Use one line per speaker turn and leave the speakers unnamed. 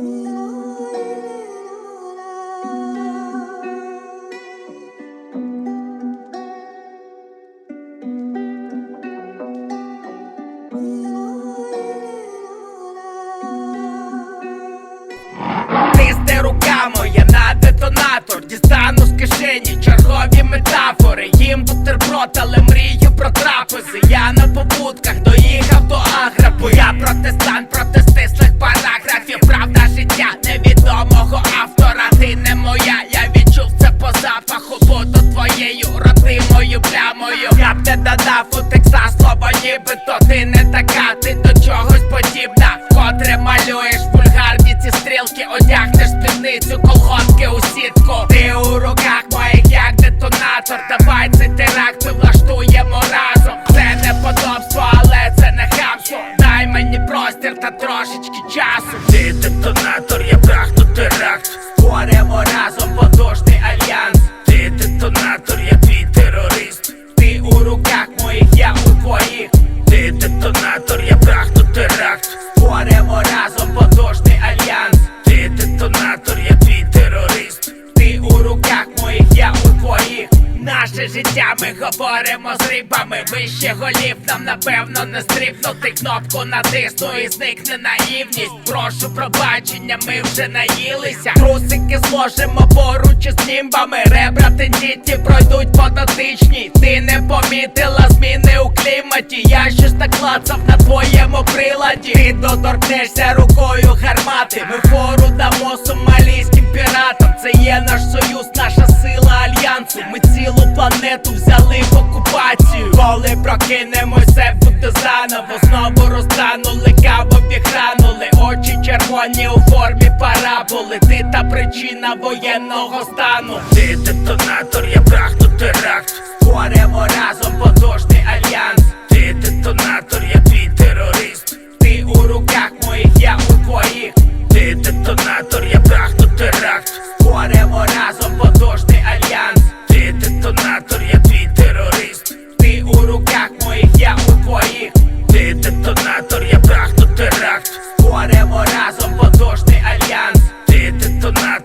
Тисни руками, я на детонатор Дістану з кишені чергові метафори. Їм бутерброд, але мрію про трапези. Я на побутках доїхав до аграпу Я протестант плямою Я б не додав у текста слово нібито Ти не така, ти до чогось подібна. Вкотре малюєш вульгарні ці стрілки Одягнеш спідницю, колготки у сітку. Ти у руках моїх як детонатор. Давай цей теракт ми влаштуємо разом. Це не подобство, але це не хамство. Дай мені простір та трошечки часу. Ти детонатор, я прагну теракт. Створимо разом потужний альянс Наше життя ми говоримо з рибами. Вище голів нам напевно не стрибнути Кнопку натисну і зникне наївність. Прошу пробачення, ми вже наїлися. Трусики зложимо поруч із німбами. Ребра тендіті пройдуть по дотичній. Ти не помітила зміни у кліматі. Я щось наклацав на твоєму приладі. Ти доторкнешся рукою гармати. Ми фору дамо сомалійським піратам. Це є наш союз, наша сила альянсу. Ми цілу планету взяли в окупацію. Коли прокинемося, буде заново. Знову розтанули, кавові гранули Очі червоні у формі параболи. Ти та причина воєнного стану. Ти детонатор, я прагну теракт Створимо разом потужний альянс. Ти детонатор,